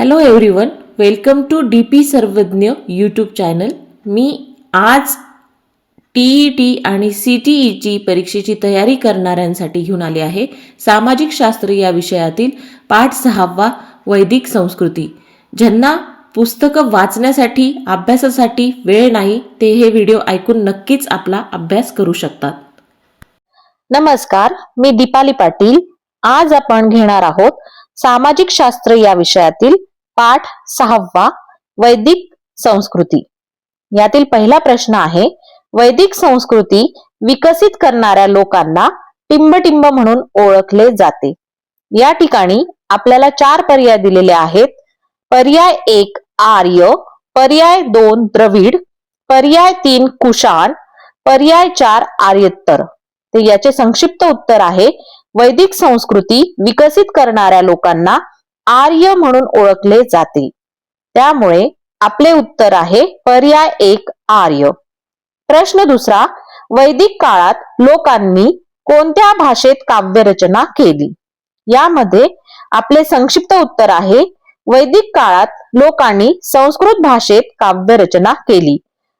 Hello everyone welcome to D P Sarvadnya YouTube channel मी आज T E T आणि C T ईची परीक्षेची तयारी करणाऱ्यांसाठी घेऊन आले आहे. सामाजिक शास्त्र या विषयातील पाठ सहावा वैदिक संस्कृती. ज्यांना पुस्तकं वाचण्यासाठी अभ्यासासाठी वेळ नाही ते हे व्हिडिओ ऐकून नक्कीच आपला अभ्यास करू शकतात. नमस्कार मी दीपाली पाटील. आज आपण घेणार आहोत सामाजिक शास्त्र या विषयातील पाठ सहावा वैदिक संस्कृती. यातील पहिला प्रश्न आहे वैदिक संस्कृती विकसित करणाऱ्या लोकांना टिंबटिंब म्हणून ओळखले जाते. या ठिकाणी आपल्याला चार पर्याय दिलेले आहेत. पर्याय एक आर्य पर्याय दोन द्रविड पर्याय तीन कुशाण पर्याय चार आर्यत्तर. तर याचे संक्षिप्त उत्तर आहे वैदिक संस्कृती विकसित करणाऱ्या लोकांना आर्य म्हणून ओळखले जाते. त्यामुळे आपले उत्तर आहे पर्याय एक आर्य. प्रश्न दुसरा वैदिक काळात लोकांनी कोणत्या भाषेत काव्यरचना केली? यामध्ये आपले संक्षिप्त उत्तर आहे वैदिक काळात लोकांनी संस्कृत भाषेत काव्यरचना केली.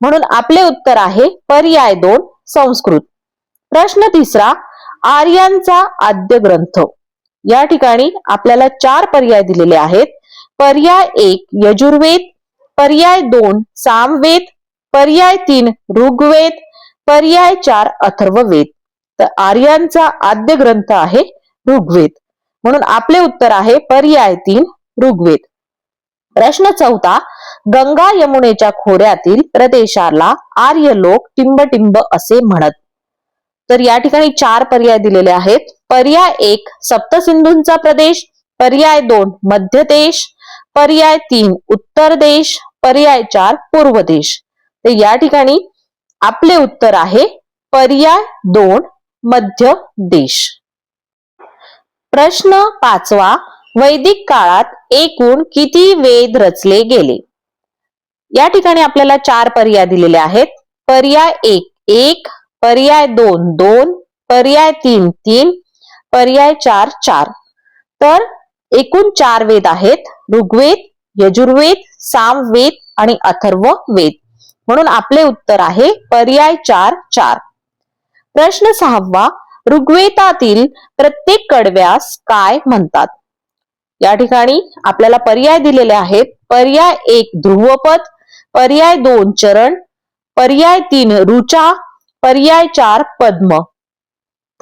म्हणून आपले उत्तर आहे पर्याय दोन संस्कृत. प्रश्न तिसरा आर्यांचा आद्य ग्रंथ या ठिकाणी आपल्याला चार पर्याय दिलेले आहेत. पर्याय एक यजुर्वेद. पर्याय दोन सामवेद. पर्याय तीन ऋग्वेद. पर्याय चार अथर्ववेद. तर आर्यांचा आद्य ग्रंथ आहे ऋग्वेद. म्हणून आपले उत्तर आहे पर्याय तीन ऋग्वेद. प्रश्न चौथा गंगा यमुनेच्या खोऱ्यातील प्रदेशाला आर्य लोक टिंबटिंब असे म्हणत. तर या ठिकाणी चार पर्याय दिलेले आहेत. पर्याय एक सप्तसिंधूंचा प्रदेश पर्याय दोन मध्य देश पर्याय तीन उत्तर देश पर्याय चार पूर्व देश. तर या ठिकाणी आपले उत्तर आहे पर्याय दोन मध्य देश. प्रश्न पाचवा वैदिक काळात एकूण किती वेद रचले गेले? या ठिकाणी आपल्याला चार पर्याय दिलेले आहेत. पर्याय एक एक पर्याय दोन दोन पर्याय तीन तीन पर्याय चार चार. तर एकूण चार वेद आहेत. ऋग्वेद यजुर्वेद सामवेद आणि अथर्व वेद म्हणून आपले उत्तर आहे पर्याय चार चार. प्रश्न सहावा ऋग्वेदातील प्रत्येक कडव्यास काय म्हणतात? या ठिकाणी आपल्याला पर्याय दिलेले आहेत. पर्याय एक ध्रुवपद. पर्याय दोन चरण. पर्याय तीन रुचा पर्याय चार पद्म.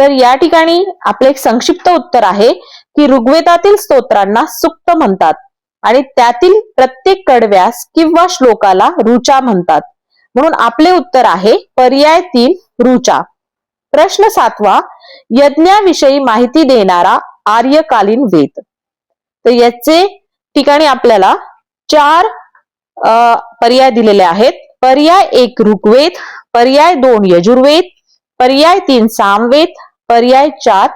तर या ठिकाणी आपले एक संक्षिप्त उत्तर आहे की ऋग्वेदातील स्तोत्रांना सुक्त म्हणतात आणि त्यातील प्रत्येक कडव्यास किंवा श्लोकाला रुचा म्हणतात. म्हणून आपले उत्तर आहे पर्याय तीन रुचा. प्रश्न सातवा यज्ञाविषयी माहिती देणारा आर्यकालीन वेद. तर याचे ठिकाणी आपल्याला चार अ, पर्याय दिलेले आहेत. पर्याय एक ऋग्वेद पर्याय दोन यजुर्वेद पर्याय तीन सामवेद पर्याय चार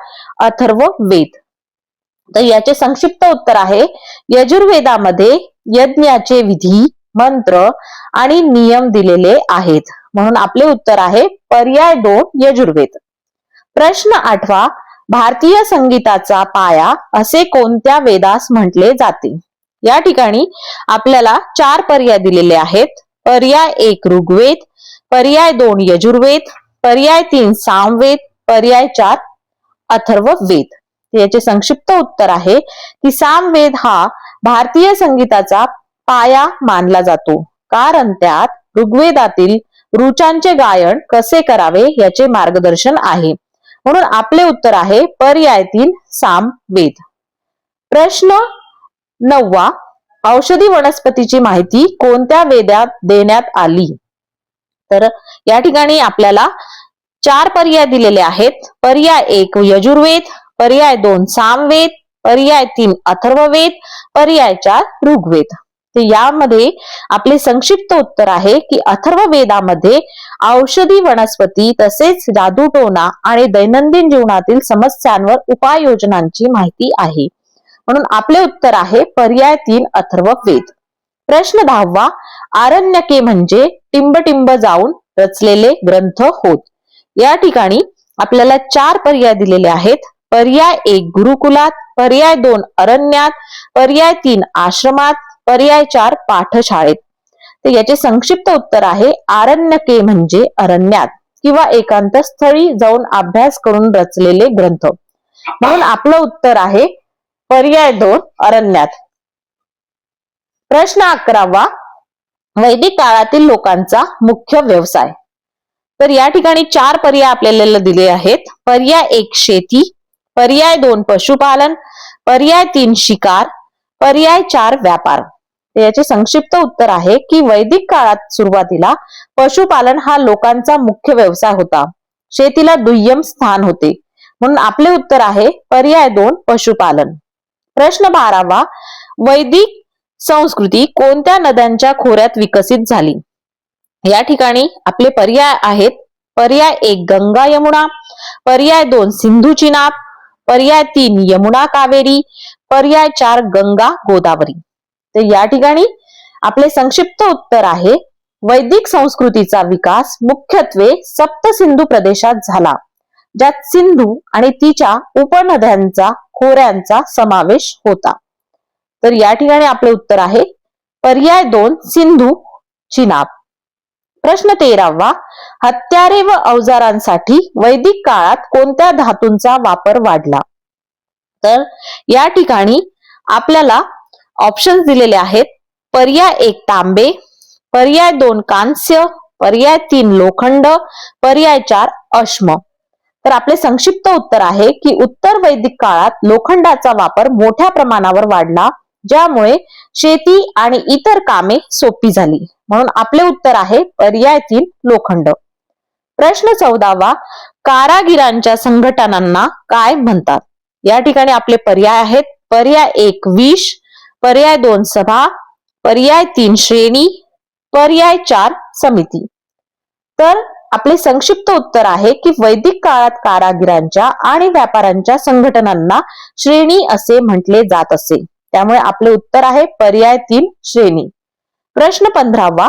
अथर्व वेद. तर याचे संक्षिप्त उत्तर आहे यजुर्वेदामध्ये यज्ञाचे विधी मंत्र आणि नियम दिलेले आहेत. म्हणून आपले उत्तर आहे पर्याय दोन यजुर्वेद. प्रश्न आठवा भारतीय संगीताचा पाया असे कोणत्या वेदास म्हटले जाते? या ठिकाणी आपल्याला चार पर्याय दिलेले आहेत. पर्याय एक ऋग्वेद पर्याय दोन यजुर्वेद पर्याय तीन सामवेद पर्याय चार अथर्व वेद. याचे संक्षिप्त उत्तर आहे की सामवेद हा भारतीय संगीताचा पाया मानला जातो. कारण त्यात ऋग्वेदातील रुचांचे गायन कसे करावे याचे मार्गदर्शन आहे. म्हणून आपले उत्तर आहे पर्यायातील सामवेद प्रश्न नववा औषधी वनस्पतीची माहिती कोणत्या वेदात देण्यात आली? तर या ठिकाणी आपल्याला चार पर्याय दिलेले आहेत. पर्याय एक यजुर्वेद पर्याय दोन सामवेद पर्याय तीन अथर्ववेद पर्याय चार ऋग्वेद. तर यामध्ये आपले संक्षिप्त उत्तर आहे की अथर्ववेदामध्ये औषधी वनस्पती तसेच जादूटोना आणि दैनंदिन जीवनातील समस्यांवर उपाययोजनांची माहिती आहे. म्हणून आपले उत्तर आहे पर्याय तीन अथर्व वेद प्रश्न दहावा आरण्यके म्हणजे टिंबटिंब जाऊन रचलेले ग्रंथ होत या ठिकाणी आपल्याला चार पर्याय दिलेले आहेत. पर्याय एक गुरुकुलात पर्याय दोन अरण्यात पर्याय तीन आश्रमात पर्याय चार पाठशाळेत. तर याचे संक्षिप्त उत्तर आहे आरण्यके म्हणजे अरण्यात किंवा एकांत स्थळी जाऊन अभ्यास करून रचलेले ग्रंथ. म्हणून आपलं उत्तर आहे पर्याय दोन अरण्यात. प्रश्न अकरावा वैदिक काळातील लोकांचा मुख्य व्यवसाय. तर या ठिकाणी चार पर्याय आपल्याला दिले आहेत. पर्याय एक शेती. पर्याय दोन पशुपालन. पर्याय तीन शिकार. पर्याय चार व्यापार. याचे संक्षिप्त उत्तर आहे की वैदिक काळात सुरुवातीला पशुपालन हा लोकांचा मुख्य व्यवसाय होता. शेतीला दुय्यम स्थान होते. म्हणून आपले उत्तर आहे पर्याय दोन पशुपालन. प्रश्न बारावा वैदिक संस्कृती कोणत्या नद्यांच्या खोऱ्यात विकसित झाली? या ठिकाणी आपले पर्याय आहेत. पर्याय एक गंगा यमुना पर्याय दोन सिंधू चिनाब पर्याय तीन यमुना कावेरी पर्याय चार गंगा गोदावरी. तर या ठिकाणी आपले संक्षिप्त उत्तर आहे. वैदिक संस्कृतीचा विकास मुख्यत्वे सप्त सिंधू प्रदेशात झाला ज्यात सिंधू आणि तिच्या उपनद्यांचा खोऱ्यांचा समावेश होता. तर या ठिकाणी आपले उत्तर आहे. पर्याय दोन सिंधू चिनाब. प्रश्न तेरावा. हत्यारे व अवजारांसाठी वैदिक काळात कोणत्या धातूंचा वापर वाढला? तर या ठिकाणी आपल्याला ऑप्शन दिलेले आहेत. पर्याय एक तांबे पर्याय दोन कांस्य पर्याय तीन लोखंड पर्याय चार अश्म. तर आपले संक्षिप्त उत्तर आहे की उत्तर वैदिक काळात लोखंडाचा वापर मोठ्या प्रमाणावर वाढला. ज्यामुळे शेती आणि इतर कामे सोपी झाली. म्हणून आपले उत्तर आहे पर्याय तीन लोखंड. प्रश्न चौदावा कारागिरांच्या संघटनांना काय म्हणतात? या ठिकाणी आपले पर्याय आहेत. पर्याय एक विष पर्याय दोन सभा. पर्याय तीन श्रेणी. पर्याय चार समिती. तर आपले संक्षिप्त उत्तर आहे की वैदिक काळात कारागिरांच्या आणि व्यापाऱ्यांच्या संघटनांना श्रेणी असे म्हटले जात असे. त्यामुळे आपले उत्तर आहे पर्याय तीन श्रेणी. प्रश्न पंधरावा.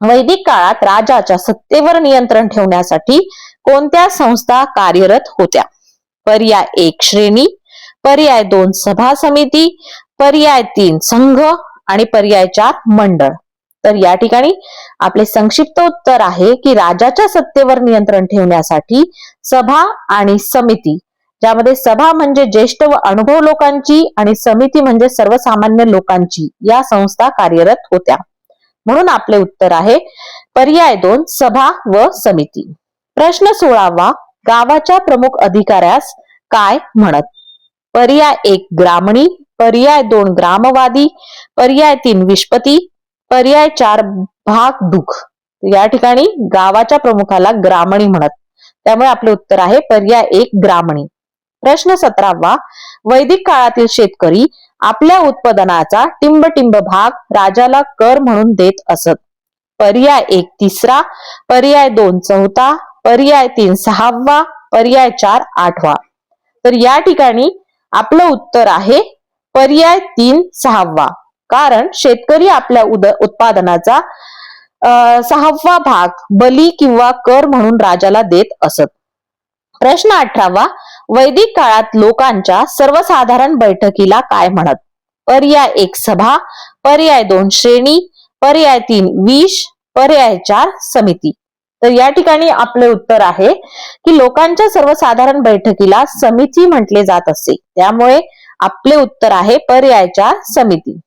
वैदिक काळात राजाच्या सत्तेवर नियंत्रण ठेवण्यासाठी कोणत्या संस्था कार्यरत होत्या? पर्याय एक श्रेणी पर्याय दोन सभा समिती पर्याय तीन संघ आणि पर्याय चार मंडळ. तर या ठिकाणी आपले संक्षिप्त उत्तर आहे की राजाच्या सत्तेवर नियंत्रण ठेवण्यासाठी सभा आणि समिती ज्यामध्ये सभा म्हणजे ज्येष्ठ व अनुभव लोकांची आणि समिती म्हणजे सर्वसामान्य लोकांची या संस्था कार्यरत होत्या. म्हणून आपले उत्तर आहे पर्याय दोन सभा व समिती. प्रश्न सोळावा गावाच्या प्रमुख अधिकाऱ्यास काय म्हणत? पर्याय एक ग्रामणी. पर्याय दोन ग्रामवादी. पर्याय तीन विष्पती. पर्याय चार भाग दुख. या ठिकाणी गावाच्या प्रमुखाला ग्रामणी म्हणत. त्यामुळे आपले उत्तर आहे पर्याय एक ग्रामणी. प्रश्न सतरावा. वैदिक काळातील शेतकरी आपल्या उत्पादनाचा टिंबटिंब भाग राजाला कर म्हणून देत असत. पर्याय एक तिसरा पर्याय दोन चौथा पर्याय तीन सहावा पर्याय चार आठवा. तर या ठिकाणी आपलं उत्तर आहे पर्याय तीन सहावा. कारण शेतकरी आपल्या उद उत्पादनाचा अं, सहावा भाग बली किंवा कर म्हणून राजाला देत असत. प्रश्न अठरावा वैदिक काळात लोकांच्या सर्वसाधारण बैठकीला काय म्हणत? पर्याय एक सभा पर्याय दोन श्रेणी पर्याय तीन विष पर्याय चार समिती. तर या ठिकाणी आपले उत्तर आहे की लोकांच्या सर्वसाधारण बैठकीला समिती म्हटले जात असे. त्यामुळे आपले उत्तर आहे पर्याय चार समिती.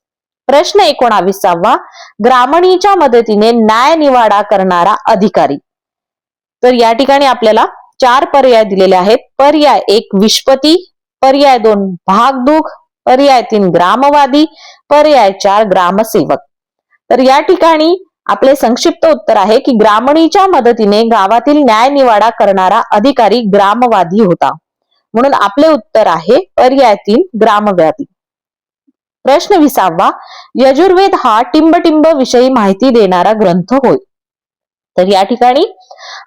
प्रश्न एकोणावीसावा ग्रामणीच्या मदतीने न्याय निवाडा करणारा अधिकारी. तर या ठिकाणी आपल्याला चार पर्याय दिलेले आहेत. पर्याय एक विष्पती पर्याय दोन भागदुख पर्याय तीन ग्रामवादी पर्याय चार ग्रामसेवक. तर या ठिकाणी आपले संक्षिप्त उत्तर आहे की ग्रामणीच्या मदतीने गावातील न्याय निवाडा करणारा अधिकारी ग्रामवादी होता. म्हणून आपले उत्तर आहे पर्याय तीन ग्रामवादी प्रश्न विसावा. यजुर्वेद हा टिंबटिंब विषयी माहिती देणारा ग्रंथ होय. तर या ठिकाणी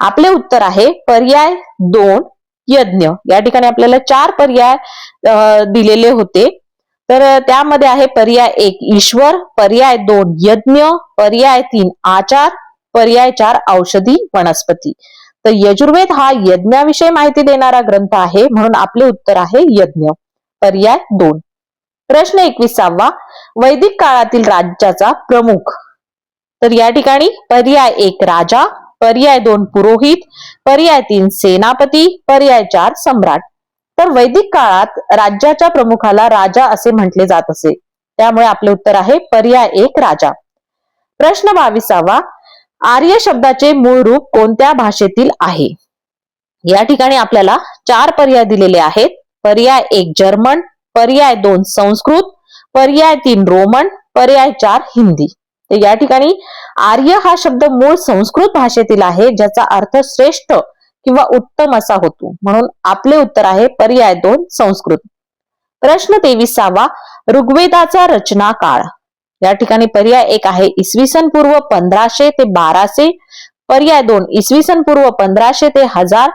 आपले उत्तर आहे पर्याय दोन यज्ञ. या ठिकाणी आपल्याला चार पर्याय अं, दिलेले होते. तर त्यामध्ये आहे पर्याय एक ईश्वर पर्याय दोन यज्ञ पर्याय तीन आचार पर्याय चार औषधी वनस्पती. तर यजुर्वेद हा यज्ञाविषयी माहिती देणारा ग्रंथ आहे म्हणून आपले उत्तर आहे यज्ञ. पर्याय दोन. प्रश्न एकविसावा. वैदिक काळातील राज्याचा प्रमुख. तर या ठिकाणी पर्याय एक राजा पर्याय दोन पुरोहित पर्याय तीन सेनापती पर्याय चार सम्राट. तर वैदिक काळात राज्याच्या प्रमुखाला राजा असे म्हटले जात असे. त्यामुळे आपले उत्तर आहे पर्याय एक राजा. प्रश्न बावीसावा आर्य शब्दाचे मूळ रूप कोणत्या भाषेतील आहे? या ठिकाणी आपल्याला चार पर्याय दिलेले आहेत. पर्याय एक जर्मन पर्याय दोन संस्कृत पर्याय तीन रोमन पर्याय चार हिंदी. तर या ठिकाणी आर्य हा शब्द मूळ संस्कृत भाषेतील आहे ज्याचा अर्थ श्रेष्ठ किंवा उत्तम असा होतो. म्हणून आपले उत्तर आहे पर्याय दोन संस्कृत. प्रश्न तेविसावा ऋग्वेदाचा रचना काळ या ठिकाणी पर्याय एक आहे इसवी सन पूर्व पंधराशे ते बाराशे पर्याय दोन इसवी सन पूर्व पंधराशे ते हजार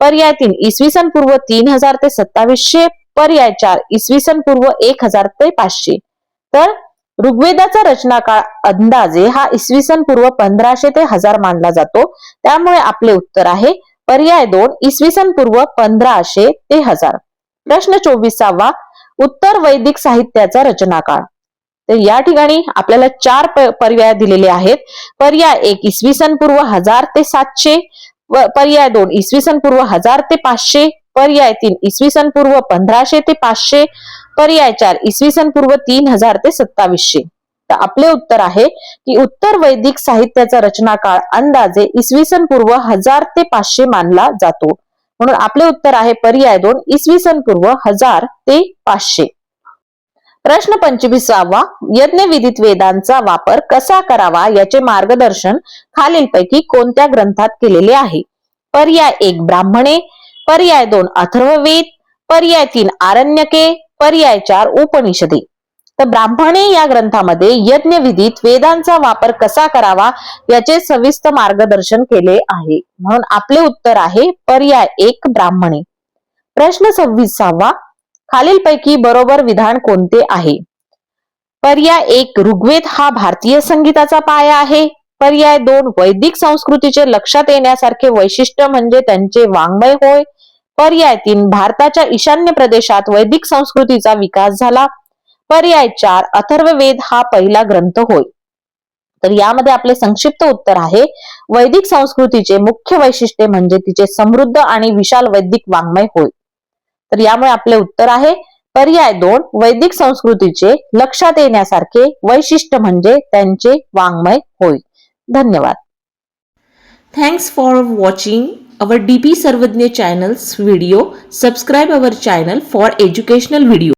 पर्याय तीन इसवी सन पूर्व तीन हजार ते सत्तावीसशे पर्याय चार इसवी सन पूर्व एक हजार ते पाचशे. तर ऋग्वेदाचा रचना काळ अंदाजे हा इसवी सन पूर्व पंधराशे ते हजार मानला जातो. त्यामुळे आपले उत्तर आहे पर्याय दोन इसवी सन पूर्व पंधराशे ते हजार. प्रश्न चोवीसावा उत्तर वैदिक साहित्याचा रचनाकाळ. तर या ठिकाणी आपल्याला चार पर्याय दिलेले आहेत. पर्याय एक इसवी सन पूर्व हजार ते सातशे. पर्याय दोन इसवी सन पूर्व हजार ते पाचशे. पर्याय तीन इसवी सन पूर्व पंधराशे ते पाचशे. पर्याय चार इसवी सन पूर्व तीन हजार ते सत्तावीसशे. तर आपले उत्तर आहे की उत्तर वैदिक साहित्याचा रचना काळ अंदाजे इसवी सन पूर्व हजार ते पाचशे मानला जातो. म्हणून आपले उत्तर आहे पर्याय दोन इसवी सन पूर्व हजार ते पाचशे. प्रश्न पंचवीसावा यज्ञ विधित वेदांचा वापर कसा करावा याचे मार्गदर्शन खालीलपैकी कोणत्या ग्रंथात केलेले आहे? पर्याय एक ब्राह्मणे पर्याय दोन अथर्ववेद पर्याय तीन आरण्यके पर्याय चार उपनिषदे. तर ब्राह्मणे या ग्रंथामध्ये यज्ञविधीत वेदांचा वापर कसा करावा याचे सविस्तर मार्गदर्शन केले आहे. म्हणून आपले उत्तर आहे पर्याय एक ब्राह्मणे. प्रश्न सव्वीसावा. खालीलपैकी बरोबर विधान कोणते आहे? पर्याय एक ऋग्वेद हा भारतीय संगीताचा पाया आहे. पर्याय दोन वैदिक संस्कृतीचे लक्षात येण्यासारखे वैशिष्ट्य म्हणजे त्यांचे वाङ्मय होय. पर्याय तीन भारताच्या ईशान्य प्रदेशात वैदिक संस्कृतीचा विकास झाला. पर्याय चार अथर्ववेद हा पहिला ग्रंथ होय. तर यामध्ये आपले संक्षिप्त उत्तर आहे. वैदिक संस्कृतीचे मुख्य वैशिष्ट्य म्हणजे तिचे समृद्ध आणि विशाल वैदिक वाङ्मय होय. तर यामुळे आपले उत्तर आहे पर्याय दोन वैदिक संस्कृतीचे लक्षात येण्यासारखे वैशिष्ट्य म्हणजे त्यांचे वाङ्मय होय. धन्यवाद. Thanks for watching our DP Sarvadnya channel's video. Subscribe our channel for educational video.